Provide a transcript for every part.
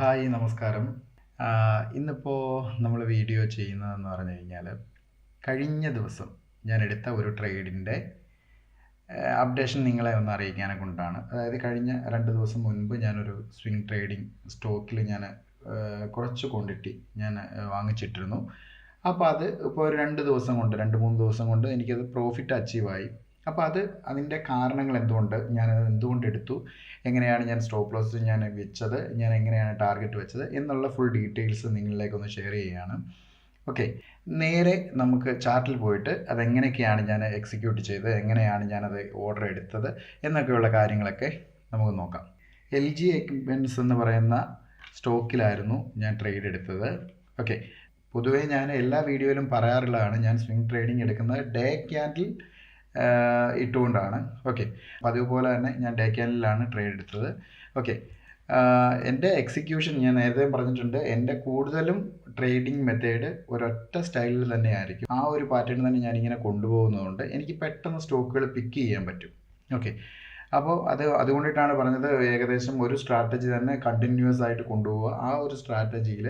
Hi നമസ്കാരം. ഇന്നിപ്പോൾ നമ്മൾ വീഡിയോ ചെയ്യുന്നതെന്ന് പറഞ്ഞു കഴിഞ്ഞാൽ കഴിഞ്ഞ ദിവസം ഞാൻ എടുത്ത ഒരു ട്രേഡിന്റെ അപ്ഡേഷൻ നിങ്ങളെ ഒന്ന് അറിയിക്കാനെ കൊണ്ടാണ്. അതായത് കഴിഞ്ഞ രണ്ട് ദിവസം മുൻപ് ഞാനൊരു സ്വിംഗ് ട്രേഡിംഗ് സ്റ്റോക്കിൽ ഞാൻ കുറച്ച് ക്വാണ്ടിറ്റി ഞാൻ വാങ്ങിച്ചിട്ടിരുന്നു. അപ്പോൾ അത് ഇപ്പോൾ ഒരു രണ്ട് ദിവസം കൊണ്ട് രണ്ട് മൂന്ന് ദിവസം കൊണ്ട് എനിക്കത് പ്രോഫിറ്റ് അച്ചീവായി. അപ്പോൾ അത് അതിന്റെ കാരണങ്ങൾ എന്തുകൊണ്ട് ഞാൻ എന്തുകൊണ്ട് എടുത്തു? എങ്ങനെയാണ് ഞാൻ സ്റ്റോപ്പ് ലോസ് ഞാൻ വെച്ചത്? ഞാൻ എങ്ങനെയാണ് ടാർഗറ്റ് വെച്ചത്? എന്നുള്ള ഫുൾ ഡീറ്റെയിൽസ് നിങ്ങളിലേക്കൊന്ന് ഷെയർ ചെയ്യുകയാണ്. ഓക്കെ നേരെ നമുക്ക് ചാർട്ടിൽ പോയിട്ട് അതെങ്ങനെയൊക്കെയാണ് ഞാൻ എക്സിക്യൂട്ട് ചെയ്തത്? എങ്ങനെയാണ് ഞാനത് ഓർഡർ എടുത്തത്? എന്നൊക്കെയുള്ള കാര്യങ്ങളൊക്കെ നമുക്ക് നോക്കാം. എൽ ജി എക്യുപ്മെന്റ്സ് എന്ന് പറയുന്ന സ്റ്റോക്കിലായിരുന്നു ഞാൻ ട്രേഡ് എടുത്തത്. ഓക്കെ പൊതുവേ ഞാൻ എല്ലാ വീഡിയോയിലും പറയാറുള്ളതാണ് ഞാൻ സ്വിംഗ് ട്രേഡിംഗ് എടുക്കുന്നത് ഡേ ക്യാൻഡിൽ ഇട്ടുകൊണ്ടാണ്. ഓക്കെ പതിവ് പോലെ തന്നെ ഞാൻ ഡേ ട്രേഡ് എടുത്തത്. ഓക്കെ എന്റെ എക്സിക്യൂഷൻ ഞാൻ നേരത്തെ പറഞ്ഞിട്ടുണ്ട്. എന്റെ കൂടുതലും ട്രേഡിംഗ് മെത്തേഡ് ഒരൊറ്റ സ്റ്റൈലിൽ തന്നെ ആയിരിക്കും ആ ഒരു പാറ്റേൺ തന്നെ ഞാനിങ്ങനെ കൊണ്ടുപോകുന്നതുകൊണ്ട് എനിക്ക് പെട്ടെന്ന് സ്റ്റോക്കുകൾ പിക്ക് ചെയ്യാൻ പറ്റും. ഓക്കെ അപ്പോൾ അത് അതുകൊണ്ടിട്ടാണ് പറഞ്ഞത് ഏകദേശം ഒരു സ്ട്രാറ്റജി തന്നെ കണ്ടിന്യൂസ് ആയിട്ട് കൊണ്ടുപോവുക. ആ ഒരു സ്ട്രാറ്റജിയിൽ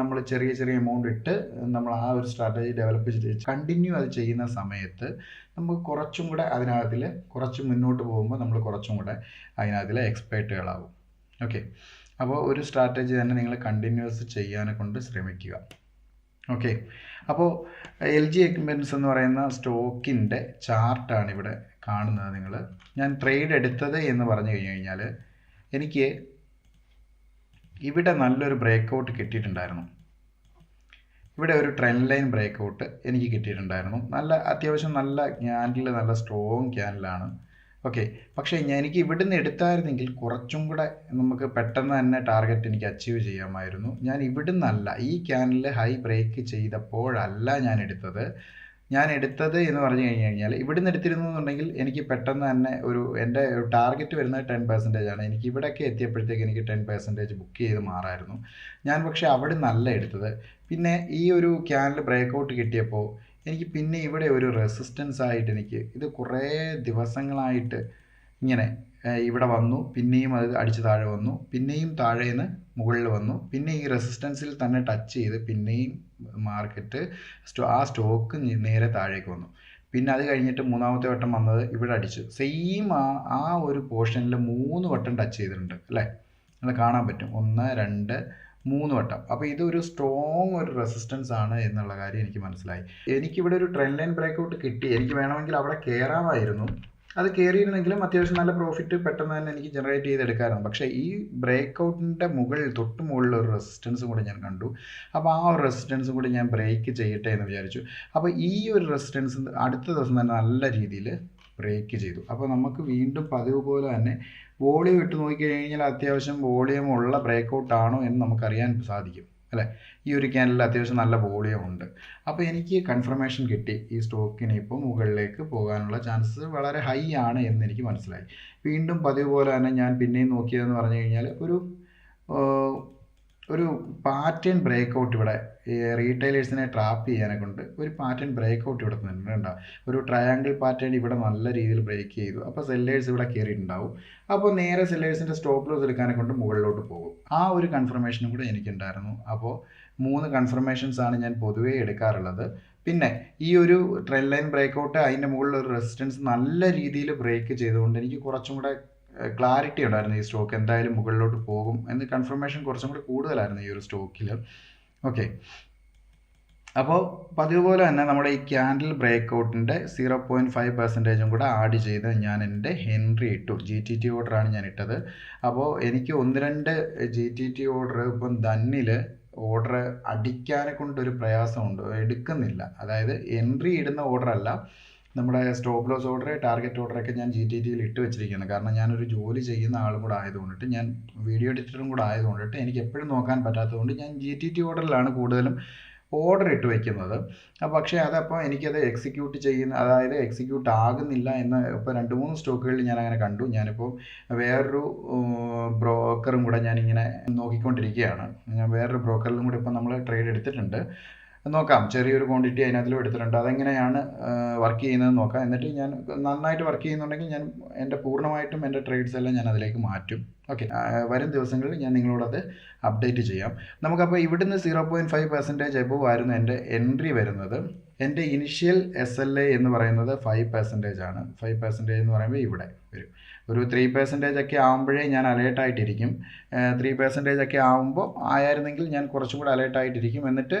നമ്മൾ ചെറിയ ചെറിയ എമൗണ്ട് ഇട്ട് നമ്മൾ ആ ഒരു സ്ട്രാറ്റജി ഡെവലപ്പ് ചെയ്ത് കണ്ടിന്യൂ അത് ചെയ്യുന്ന സമയത്ത് നമുക്ക് കുറച്ചും കൂടെ അതിനകത്തിൽ കുറച്ച് മുന്നോട്ട് പോകുമ്പോൾ നമ്മൾ കുറച്ചും കൂടെ അതിനകത്തിൽ എക്സ്പേർട്ടുകളാവും ഓക്കെ അപ്പോൾ ഒരു സ്ട്രാറ്റജി തന്നെ നിങ്ങൾ കണ്ടിന്യൂസ് ചെയ്യാനെ കൊണ്ട് ശ്രമിക്കുക. ഓക്കെ അപ്പോൾ എൽ ജി എക്യുപ്മെന്റ്സ് എന്ന് പറയുന്ന സ്റ്റോക്കിന്റെ ചാർട്ടാണ് ഇവിടെ കാണുന്നത് നിങ്ങൾ. ഞാൻ ട്രേഡ് എടുത്തത് എന്ന് പറഞ്ഞു കഴിഞ്ഞു കഴിഞ്ഞാൽ എനിക്ക് ഇവിടെ നല്ലൊരു ബ്രേക്ക് ഔട്ട് കിട്ടിയിട്ടുണ്ടായിരുന്നു. ഇവിടെ ഒരു ട്രെൻഡ് ലൈൻ ബ്രേക്ക് ഔട്ട് എനിക്ക് കിട്ടിയിട്ടുണ്ടായിരുന്നു. നല്ല അത്യാവശ്യം നല്ല ക്യാൻഡിൽ നല്ല സ്ട്രോങ് ക്യാൻഡിലാണ് ഓക്കെ പക്ഷേ എനിക്ക് ഇവിടുന്ന് എടുത്തായിരുന്നെങ്കിൽ കുറച്ചും കൂടെ നമുക്ക് പെട്ടെന്ന് തന്നെ ടാർഗറ്റ് എനിക്ക് അച്ചീവ് ചെയ്യാമായിരുന്നു. ഞാൻ ഇവിടുന്നല്ല ഈ ക്യാനിൽ ഹൈ ബ്രേക്ക് ചെയ്തപ്പോഴല്ല ഞാൻ എടുത്തത്. ഞാൻ എടുത്തത് എന്ന് പറഞ്ഞു കഴിഞ്ഞു കഴിഞ്ഞാൽ ഇവിടുന്ന് എടുത്തിരുന്നു എന്നുണ്ടെങ്കിൽ എനിക്ക് പെട്ടെന്ന് തന്നെ ഒരു എന്റെ ടാർഗറ്റ് വരുന്നത് ടെൻ പെർസെന്റേജ് ആണ്. എനിക്ക് ഇവിടെയൊക്കെ എത്തിയപ്പോഴത്തേക്ക് എനിക്ക് ടെൻ പെർസെന്റേജ് ബുക്ക് ചെയ്ത് മാറായിരുന്നു. ഞാൻ പക്ഷേ അവിടെ നല്ല എടുത്തത്. പിന്നെ ഈ ഒരു ക്യാനിൽ ബ്രേക്ക് ഔട്ട് കിട്ടിയപ്പോൾ എനിക്ക് പിന്നെ ഇവിടെ ഒരു റെസിസ്റ്റൻസ് ആയിട്ട് എനിക്ക് ഇത് കുറേ ദിവസങ്ങളായിട്ട് ഇങ്ങനെ ഇവിടെ വന്നു. പിന്നെയും അത് അടിച്ച് താഴെ വന്നു. പിന്നെയും താഴേന്ന് മുകളിൽ വന്നു. പിന്നെ ഈ റെസിസ്റ്റൻസിൽ തന്നെ ടച്ച് ചെയ്ത് പിന്നെയും മാർക്കറ്റ് ആ സ്റ്റോക്ക് നേരെ താഴേക്ക് വന്നു. പിന്നെ അത് കഴിഞ്ഞിട്ട് മൂന്നാമത്തെ വട്ടം വന്നത് ഇവിടെ അടിച്ചു. സെയിം ആ ആ ഒരു പോർഷനിൽ മൂന്ന് വട്ടം ടച്ച് ചെയ്തിട്ടുണ്ട് അല്ലേ? അത് കാണാൻ പറ്റും. ഒന്ന് രണ്ട് മൂന്ന് വട്ടം. അപ്പോൾ ഇതൊരു സ്ട്രോങ് ഒരു റെസിസ്റ്റൻസ് ആണ് എന്നുള്ള കാര്യം എനിക്ക് മനസ്സിലായി. എനിക്കിവിടെ ഒരു ട്രെൻഡ് ലൈൻ ബ്രേക്ക് ഔട്ട് കിട്ടി. എനിക്ക് വേണമെങ്കിൽ അവിടെ കയറാമായിരുന്നു അത് കയറിയിരുന്നെങ്കിലും അത്യാവശ്യം നല്ല പ്രോഫിറ്റ് പെട്ടെന്ന് തന്നെ എനിക്ക് ജനറേറ്റ് ചെയ്തെടുക്കാറുണ്ട് പക്ഷേ ഈ ബ്രേക്ക് ഔട്ടിന്റെ മുകളിൽ തൊട്ട് മുകളിൽ ഒരു റെസിസ്റ്റൻസും കൂടെ ഞാൻ കണ്ടു. അപ്പോൾ ആ ഒരു റെസിസ്റ്റൻസും കൂടി ഞാൻ ബ്രേക്ക് ചെയ്യട്ടെ എന്ന് വിചാരിച്ചു. അപ്പോൾ ഈ ഒരു റെസിസ്റ്റൻസ് അടുത്ത ദിവസം തന്നെ നല്ല രീതിയിൽ ബ്രേക്ക് ചെയ്തു. അപ്പോൾ നമുക്ക് വീണ്ടും പതിവ് പോലെ തന്നെ വോളിയം ഇട്ട് നോക്കിക്കഴിഞ്ഞാൽ അത്യാവശ്യം വോളിയം ഉള്ള ബ്രേക്ക് ഔട്ട് ആണോ എന്ന് നമുക്കറിയാൻ സാധിക്കും. അല്ലേ? ഈ ഒരു ക്യാനിൽ അത്യാവശ്യം നല്ല വോളിയം ഉണ്ട്. അപ്പോൾ എനിക്ക് കൺഫർമേഷൻ കിട്ടി. ഈ സ്റ്റോക്കിന് ഇപ്പോൾ മുകളിലേക്ക് പോകാനുള്ള ചാൻസസ് വളരെ ഹൈ ആണ് എന്ന് എനിക്ക് മനസ്സിലായി. വീണ്ടും പതിവ് പോലെ തന്നെ ഞാൻ പിന്നെയും നോക്കിയതെന്ന് പറഞ്ഞു കഴിഞ്ഞാൽ ഒരു ഒരു പാറ്റേൺ ബ്രേക്ക് ഔട്ട് ഇവിടെ റീറ്റെയിലേഴ്സിനെ ട്രാപ്പ് ചെയ്യാനെ കൊണ്ട് ഒരു പാറ്റേൺ ബ്രേക്ക് ഔട്ട് ഇവിടെ നിന്നിട്ടുണ്ടാവും. ഒരു ട്രയാങ്കിൾ പാറ്റേൺ ഇവിടെ നല്ല രീതിയിൽ ബ്രേക്ക് ചെയ്തു. അപ്പോൾ സെല്ലേഴ്സ് ഇവിടെ കയറിയിട്ടുണ്ടാവും അപ്പോൾ നേരെ സെല്ലേഴ്സിന്റെ സ്റ്റോപ്പ് ലോസ് എടുക്കാനെ കൊണ്ട് മുകളിലോട്ട് പോകും. ആ ഒരു കൺഫർമേഷനും കൂടെ എനിക്കുണ്ടായിരുന്നു. അപ്പോൾ മൂന്ന് കൺഫർമേഷൻസ് ആണ് ഞാൻ പൊതുവേ എടുക്കാറുള്ളത്. പിന്നെ ഈ ഒരു ട്രെൻഡ് ലൈൻ ബ്രേക്ക് ഔട്ട് അതിന്റെ മുകളിൽ ഒരു റെസിസ്റ്റൻസ് നല്ല രീതിയിൽ ബ്രേക്ക് ചെയ്തുകൊണ്ട് എനിക്ക് കുറച്ചും കൂടെ ക്ലാരിറ്റി ഉണ്ടായിരുന്നു ഈ സ്റ്റോക്ക് എന്തായാലും മുകളിലോട്ട് പോകും എന്ന് കൺഫർമേഷൻ കുറച്ചും കൂടി കൂടുതലായിരുന്നു ഈ ഒരു സ്റ്റോക്കിൽ ഓക്കെ അപ്പോൾ പതിവ് പോലെ തന്നെ നമ്മുടെ ഈ ക്യാൻഡിൽ ബ്രേക്ക് ഔട്ടിന്റെ സീറോ പോയിന്റ് ഫൈവ് പെർസെന്റേജും കൂടെ ആഡ് ചെയ്ത് ഞാൻ എന്റെ ഹെൻറി ഇട്ടു. ജി ടി ടി ഓർഡറാണ് ഞാൻ ഇട്ടത്. അപ്പോൾ എനിക്ക് ഒന്ന് രണ്ട് ജി ടി ടി ഓർഡർ ഇപ്പം ധന്നിൽ ഓർഡർ അടിക്കാനെ കൊണ്ടൊരു പ്രയാസമുണ്ട്. എടുക്കുന്നില്ല. അതായത് എൻട്രി ഇടുന്ന ഓർഡർ അല്ല. നമ്മുടെ സ്റ്റോപ്പ് ലോസ് ഓർഡർ ടാർഗറ്റ് ഓർഡറൊക്കെ ഞാൻ ജി ടി ടിയിൽ ഇട്ട് വെച്ചിരിക്കുന്നത് കാരണം ഞാനൊരു ജോലി ചെയ്യുന്ന ആളും കൂടെ ആയതുകൊണ്ടിട്ട് ഞാൻ വീഡിയോ എഡിറ്ററും കൂടെ ആയതുകൊണ്ടിട്ട് എനിക്ക് എപ്പോഴും നോക്കാൻ പറ്റാത്തതുകൊണ്ട് ഞാൻ ജി ടി ടി ഓർഡറിലാണ് കൂടുതലും ഓർഡർ ഇട്ട് വെക്കുന്നത്. പക്ഷേ അതപ്പോൾ എനിക്കത് എക്സിക്യൂട്ട് ചെയ്യുന്ന അതായത് എക്സിക്യൂട്ട് ആകുന്നില്ല എന്ന് ഇപ്പോൾ രണ്ട് മൂന്ന് സ്റ്റോക്കുകളിൽ ഞാൻ അങ്ങനെ കണ്ടു. ഞാനിപ്പോൾ വേറൊരു ബ്രോക്കറും കൂടെ ഞാനിങ്ങനെ നോക്കിക്കൊണ്ടിരിക്കുകയാണ്. ഞാൻ വേറൊരു ബ്രോക്കറിലും കൂടെ ഇപ്പോൾ നമ്മൾ ട്രേഡ് എടുത്തിട്ടുണ്ട്. നോക്കാം. ചെറിയൊരു ക്വാണ്ടിറ്റി അതിനകത്തിലും എടുത്തിട്ടുണ്ട്. അതെങ്ങനെയാണ് വർക്ക് ചെയ്യുന്നത് നോക്കാം. എന്നിട്ട് ഞാൻ നന്നായിട്ട് വർക്ക് ചെയ്യുന്നുണ്ടെങ്കിൽ ഞാൻ എന്റെ പൂർണമായിട്ടും എന്റെ ട്രേഡ്സ് എല്ലാം ഞാൻ അതിലേക്ക് മാറ്റും. ഓക്കെ വരും ദിവസങ്ങളിൽ ഞാൻ നിങ്ങളോടത് അപ്ഡേറ്റ് ചെയ്യാം. നമുക്കപ്പോൾ ഇവിടുന്ന് zero point five percentage above ആയിരുന്നു എന്റെ എൻട്രി വരുന്നത്. എന്റെ ഇനിഷ്യൽ എസ് എൽ എ എന്ന് പറയുന്നത് ഫൈവ് പെർസെന്റേജ് ആണ്. ഫൈവ് പെർസെന്റേജ് എന്ന് പറയുമ്പോൾ ഇവിടെ വരും. ഒരു ത്രീ പെർസെന്റേജ് ഒക്കെ ആകുമ്പോഴേ ഞാൻ അലേർട്ടായിട്ടിരിക്കും ത്രീ പെർസെന്റേജ് ഒക്കെ ആകുമ്പോൾ ആയിരുന്നെങ്കിൽ ഞാൻ കുറച്ചും കൂടെ അലേർട്ടായിട്ടിരിക്കും എന്നിട്ട്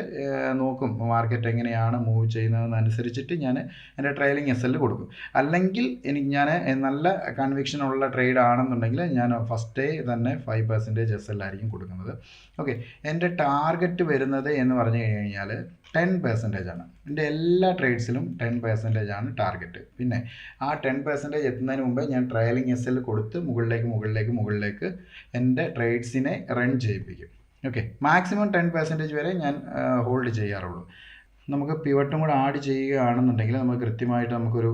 നോക്കും മാർക്കറ്റ് എങ്ങനെയാണ് മൂവ് ചെയ്യുന്നതെന്നനുസരിച്ചിട്ട് ഞാൻ എന്റെ ട്രെയിലിംഗ് എസ് എൽ കൊടുക്കും. അല്ലെങ്കിൽ എനിക്ക് ഞാൻ നല്ല കൺവിക്ഷൻ ഉള്ള ട്രേഡ് ആണെന്നുണ്ടെങ്കിൽ ഞാൻ ഫസ്റ്റ് ഡേ തന്നെ ഫൈവ് പെർസെന്റേജ് എസ് എൽ ആയിരിക്കും കൊടുക്കുന്നത്. ഓക്കെ എന്റെ ടാർഗറ്റ് വരുന്നത് എന്ന് പറഞ്ഞു കഴിഞ്ഞാൽ ടെൻ പെർസെന്റേജ് ആണ്. എന്റെ എല്ലാ ട്രേഡ്സിലും ടെൻ പെർസെന്റേജ് ആണ് ടാർഗറ്റ് പിന്നെ ആ ടെൻ പെർസെന്റേജ് എത്തുന്നതിന് മുമ്പേ ഞാൻ ട്രയലിംഗ് എസ് എൽ കൊടുത്ത് മുകളിലേക്ക് മുകളിലേക്ക് മുകളിലേക്ക് എന്റെ ട്രേഡ്സിനെ റൺ ചെയ്യിപ്പിക്കും. ഓക്കെ മാക്സിമം ടെൻ പെർസെന്റേജ് വരെ ഞാൻ ഹോൾഡ് ചെയ്യാറുള്ളൂ. നമുക്ക് പിവട്ടും കൂടെ ആഡ് ചെയ്യുകയാണെന്നുണ്ടെങ്കിൽ നമുക്ക് കൃത്യമായിട്ട് നമുക്കൊരു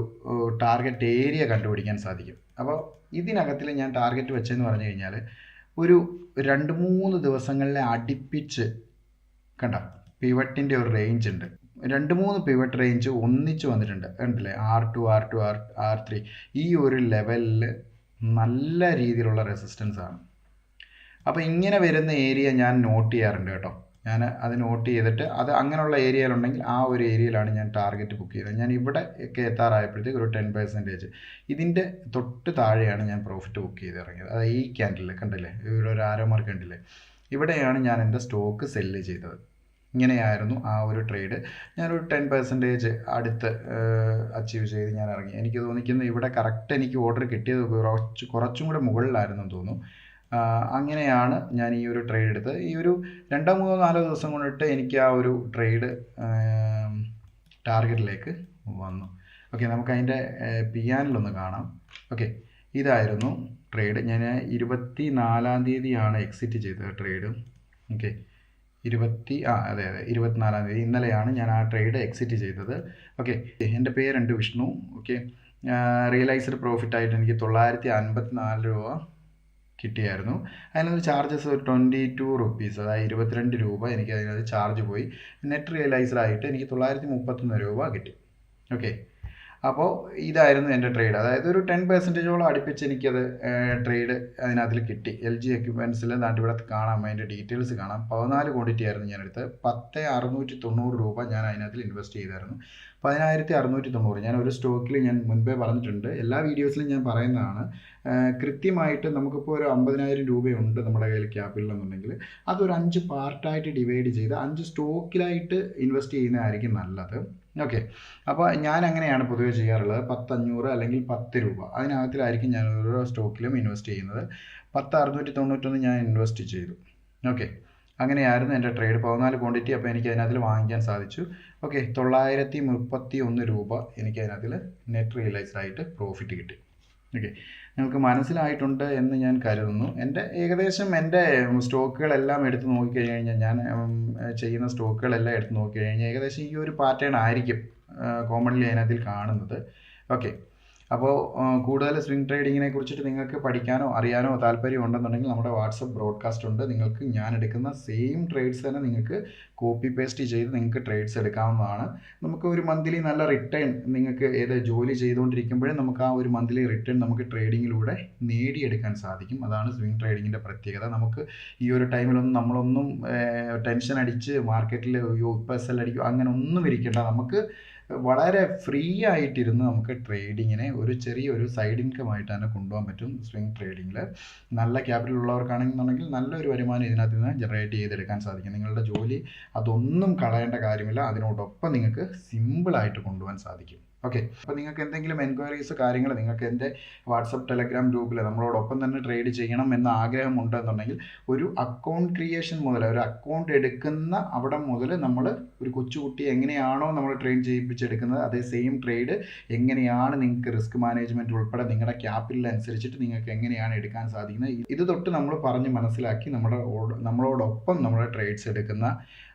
ടാർഗറ്റ് ഏരിയ കണ്ടുപിടിക്കാൻ സാധിക്കും. അപ്പോൾ ഇതിനകത്തിൽ ഞാൻ ടാർഗറ്റ് വെച്ചതെന്ന് പറഞ്ഞു കഴിഞ്ഞാൽ ഒരു രണ്ട് മൂന്ന് ദിവസങ്ങളിലെ അടുപ്പിച്ച് കണ്ട പിവട്ടിന്റെ ഒരു റേഞ്ച് ഉണ്ട്. രണ്ട് മൂന്ന് പിവട്ട് റേഞ്ച് ഒന്നിച്ച് വന്നിട്ടുണ്ട്. ഉണ്ടല്ലേ R two R two R R three ഈ ഒരു ലെവലിൽ നല്ല രീതിയിലുള്ള റെസിസ്റ്റൻസ് ആണ്. അപ്പോൾ ഇങ്ങനെ വരുന്ന ഏരിയ ഞാൻ നോട്ട് ചെയ്യാറുണ്ട് കേട്ടോ. ഞാൻ അത് നോട്ട് ചെയ്തിട്ട് അത് അങ്ങനെയുള്ള ഏരിയയിലുണ്ടെങ്കിൽ ആ ഒരു ഏരിയയിലാണ് ഞാൻ ടാർഗറ്റ് ബുക്ക് ചെയ്തത്. ഞാൻ ഇവിടെ ഒക്കെ എത്താറായപ്പോഴത്തേക്ക് ഒരു ടെൻ പെർസെന്റേജ് ഇതിന്റെ തൊട്ട് താഴെയാണ് ഞാൻ പ്രോഫിറ്റ് ബുക്ക് ചെയ്ത് ഇറങ്ങിയത്. അത് ഈ ക്യാൻഡിൽ കണ്ടില്ലേ? ഇവിടെ ഒരു ആരോ മാർക്ക് കണ്ടില്ലേ? ഇവിടെയാണ് ഞാൻ എന്റെ സ്റ്റോക്ക് സെല്ല് ചെയ്തത്. ഇങ്ങനെയായിരുന്നു ആ ഒരു ട്രേഡ് ഞാനൊരു ടെൻ പെർസെന്റേജ് അടുത്ത് അച്ചീവ് ചെയ്ത് ഞാൻ ഇറങ്ങി. എനിക്ക് തോന്നിക്കുന്നു ഇവിടെ കറക്റ്റ് എനിക്ക് ഓർഡർ കിട്ടിയത് കുറച്ച് കുറച്ചും കൂടെ മുകളിലായിരുന്നു തോന്നുന്നു. അങ്ങനെയാണ് ഞാൻ ഈ ഒരു ട്രേഡ് എടുത്തത്. ഈ ഒരു രണ്ടോ മൂന്നോ നാലോ ദിവസം കൊണ്ടിട്ട് എനിക്ക് ആ ഒരു ട്രേഡ് ടാർഗറ്റിലേക്ക് വന്നു. ഓക്കെ നമുക്ക് അതിന്റെ പി ആനിലൊന്ന് കാണാം. ഓക്കെ ഇതായിരുന്നു ട്രേഡ് ഞാൻ ഇരുപത്തി നാലാം തീയതിയാണ് എക്സിറ്റ് ചെയ്തത് ട്രേഡ് ഓക്കെ ഇരുപത്തി ആ അതെ അതെ ഇരുപത്തിനാലാം തീയതി. ഇന്നലെയാണ് ഞാൻ ആ ട്രേഡ് എക്സിറ്റ് ചെയ്തത്. ഓക്കെ എന്റെ പേരുണ്ട് വിഷ്ണു. ഓക്കെ റിയലൈസ്ഡ് പ്രോഫിറ്റ് ആയിട്ട് എനിക്ക് തൊള്ളായിരത്തി അൻപത്തി നാല് രൂപ കിട്ടിയായിരുന്നു. അതിനകത്ത് ചാർജസ് ട്വന്റി ടു റുപ്പീസ് അതായത് ഇരുപത്തിരണ്ട് രൂപ എനിക്ക് അതിനകത്ത് ചാർജ് പോയി. നെറ്റ് റിയലൈസ്ഡ് ആയിട്ട് എനിക്ക് തൊള്ളായിരത്തി മുപ്പത്തൊന്ന് രൂപ കിട്ടി. ഓക്കെ അപ്പോൾ ഇതായിരുന്നു എന്റെ ട്രേഡ് അതായത് ഒരു ടെൻ പെർസെന്റേജോളം അടുപ്പിച്ച് എനിക്കത് ട്രേഡ് അതിനകത്തിൽ കിട്ടി. എൽ ജി എക്യുപ്മെൻസിൽ നാട്ടിൽ ഇവിടെ കാണാം. അതിന്റെ ഡീറ്റെയിൽസ് കാണാം. പതിനാല് ക്വാണ്ടിറ്റി ആയിരുന്നു ഞാൻ എടുത്തത് പത്ത് അറുന്നൂറ്റി തൊണ്ണൂറ് രൂപ ഞാൻ അതിനകത്തിൽ ഇൻവെസ്റ്റ് ചെയ്തായിരുന്നു. പതിനായിരത്തി അറുന്നൂറ്റി തൊണ്ണൂറ് ഞാൻ ഒരു സ്റ്റോക്കിൽ ഞാൻ മുൻപേ പറഞ്ഞിട്ടുണ്ട്. എല്ലാ വീഡിയോസിലും ഞാൻ പറയുന്നതാണ്. കൃത്യമായിട്ട് നമുക്കിപ്പോൾ ഒരു അമ്പതിനായിരം രൂപയുണ്ട് നമ്മുടെ കയ്യിൽ ക്യാപിറ്റൽ എന്നുണ്ടെങ്കിൽ അതൊരു അഞ്ച് പാർട്ടായിട്ട് ഡിവൈഡ് ചെയ്ത് അഞ്ച് സ്റ്റോക്കിലായിട്ട് ഇൻവെസ്റ്റ് ചെയ്യുന്നതായിരിക്കും നല്ലത്. ഓക്കെ. അപ്പോൾ ഞാൻ അങ്ങനെയാണ് പൊതുവേ ചെയ്യാറുള്ളത്. പത്തഞ്ഞൂറ് അല്ലെങ്കിൽ പത്ത് രൂപ. അതിനകത്തിലായിരിക്കും ഞാൻ ഓരോ സ്റ്റോക്കിലും ഇൻവെസ്റ്റ് ചെയ്യുന്നത്. പത്ത് അറുന്നൂറ്റി തൊണ്ണൂറ്റൊന്ന് ഞാൻ ഇൻവെസ്റ്റ് ചെയ്തു. ഓക്കെ. അങ്ങനെയായിരുന്നു എന്റെ ട്രേഡ്. പതിനാല് ക്വാണ്ടിറ്റി അപ്പോൾ എനിക്ക് അതിനകത്തിൽ വാങ്ങിക്കാൻ സാധിച്ചു. ഓക്കെ. തൊള്ളായിരത്തി മുപ്പത്തി ഒന്ന് രൂപ എനിക്ക് അതിനകത്തിൽ നെറ്റ് റിയലൈസ്ഡ് ആയിട്ട് പ്രോഫിറ്റ് കിട്ടി. ഓക്കെ നിങ്ങൾക്ക് മനസ്സിലായിട്ടുണ്ട് എന്ന് ഞാൻ കരുതുന്നു. എന്റെ ഏകദേശം എന്റെ സ്റ്റോക്കുകളെല്ലാം എടുത്ത് നോക്കിക്കഴിഞ്ഞ് കഴിഞ്ഞാൽ ഞാൻ ചെയ്യുന്ന സ്റ്റോക്കുകളെല്ലാം എടുത്ത് നോക്കിക്കഴിഞ്ഞാൽ ഏകദേശം ഈ ഒരു പാറ്റേൺ ആയിരിക്കും കോമൺലി അതിനകത്തിൽ കാണുന്നത്. ഓക്കെ അപ്പോൾ കൂടുതൽ സ്വിംഗ് ട്രേഡിങ്ങിനെ കുറിച്ചിട്ട് നിങ്ങൾക്ക് പഠിക്കാനോ അറിയാനോ താല്പര്യം ഉണ്ടെന്നുണ്ടെങ്കിൽ നമ്മുടെ വാട്സപ്പ് ബ്രോഡ്കാസ്റ്റ് ഉണ്ട്. നിങ്ങൾക്ക് ഞാൻ എടുക്കുന്ന സെയിം ട്രേഡ്സ് തന്നെ നിങ്ങൾക്ക് കോപ്പി പേസ്റ്റ് ചെയ്ത് നിങ്ങൾക്ക് ട്രേഡ്സ് എടുക്കാവുന്നതാണ്. നമുക്ക് ഒരു മന്ത്ലി നല്ല റിട്ടേൺ നിങ്ങൾക്ക് ഏത് ജോലി ചെയ്തുകൊണ്ടിരിക്കുമ്പോഴും നമുക്ക് ആ ഒരു മന്ത്ലി റിട്ടേൺ നമുക്ക് ട്രേഡിങ്ങിലൂടെ നേടിയെടുക്കാൻ സാധിക്കും. അതാണ് സ്വിംഗ് ട്രേഡിങ്ങിന്റെ പ്രത്യേകത. നമുക്ക് ഈ ഒരു ടൈമിലൊന്നും നമ്മളൊന്നും ടെൻഷൻ അടിച്ച് മാർക്കറ്റിൽ അയ്യോ പി എസ് എൽ അടിക്കും അങ്ങനെ ഒന്നും ഇരിക്കേണ്ട. നമുക്ക് വളരെ ഫ്രീ ആയിട്ടിരുന്ന് നമുക്ക് ട്രേഡിങ്ങിനെ ഒരു ചെറിയൊരു സൈഡ് ഇൻകം ആയിട്ട് തന്നെ കൊണ്ടുപോകാൻ പറ്റും സ്വിംഗ് ട്രേഡിങ്ങിൽ നല്ല ക്യാപിറ്റൽ ഉള്ളവർക്കാണെന്നുണ്ടെങ്കിൽ നല്ലൊരു വരുമാനം ഇതിനകത്ത് നിന്ന് ജനറേറ്റ് ചെയ്തെടുക്കാൻ സാധിക്കും. നിങ്ങളുടെ ജോലി അതൊന്നും കളയേണ്ട കാര്യമില്ല. അതിനോടൊപ്പം നിങ്ങൾക്ക് സിമ്പിളായിട്ട് കൊണ്ടുപോകാൻ സാധിക്കും. ഓക്കെ അപ്പോൾ നിങ്ങൾക്ക് എന്തെങ്കിലും എൻക്വയറീസ് കാര്യങ്ങൾ നിങ്ങൾക്ക് എന്റെ വാട്സപ്പ് ടെലഗ്രാം ഗ്രൂപ്പിൽ നമ്മളോടൊപ്പം തന്നെ ട്രേഡ് ചെയ്യണം എന്ന ആഗ്രഹം ഉണ്ടെന്നുണ്ടെങ്കിൽ ഒരു അക്കൗണ്ട് ക്രിയേഷൻ മുതൽ ഒരു അക്കൗണ്ട് എടുക്കുന്ന അവിടെ മുതൽ നമ്മൾ ഒരു കൊച്ചുകുട്ടി എങ്ങനെയാണോ നമ്മൾ ട്രെയിൻ ചെയ്യിപ്പിച്ചെടുക്കുന്നത് അതേ സെയിം ട്രേഡ് എങ്ങനെയാണ് നിങ്ങൾക്ക് റിസ്ക് മാനേജ്മെന്റ് ഉൾപ്പെടെ നിങ്ങളുടെ ക്യാപിറ്റൽ അനുസരിച്ചിട്ട് നിങ്ങൾക്ക് എങ്ങനെയാണ് എടുക്കാൻ സാധിക്കുന്നത്? ഇത് തൊട്ട് നമ്മൾ പറഞ്ഞ് മനസ്സിലാക്കി നമ്മുടെ നമ്മളോടൊപ്പം നമ്മുടെ ട്രേഡ്സ് എടുക്കുന്ന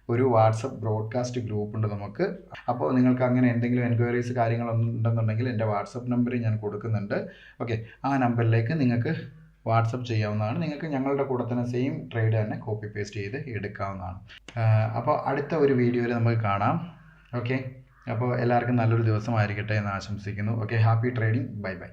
ഒരു വാട്സപ്പ് ബ്രോഡ്കാസ്റ്റ് ഗ്രൂപ്പ് ഉണ്ട് നമുക്ക്. അപ്പോൾ നിങ്ങൾക്ക് അങ്ങനെ എന്തെങ്കിലും എൻക്വയറീസ് കാര്യങ്ങളൊന്നും ഉണ്ടെന്നുണ്ടെങ്കിൽ എന്റെ വാട്സപ്പ് നമ്പർ ഞാൻ കൊടുക്കുന്നുണ്ട്. ഓക്കെ ആ നമ്പറിലേക്ക് നിങ്ങൾക്ക് വാട്സപ്പ് ചെയ്യാവുന്നതാണ്. നിങ്ങൾക്ക് ഞങ്ങളുടെ കൂടെ തന്നെ സെയിം ട്രേഡ് തന്നെ കോപ്പി പേസ്റ്റ് ചെയ്ത് എടുക്കാവുന്നതാണ്. അപ്പോൾ അടുത്ത ഒരു വീഡിയോയിൽ നമുക്ക് കാണാം. ഓക്കെ അപ്പോൾ എല്ലാവർക്കും നല്ലൊരു ദിവസമായിരിക്കട്ടെ എന്ന് ആശംസിക്കുന്നു. Okay happy trading. Bye bye.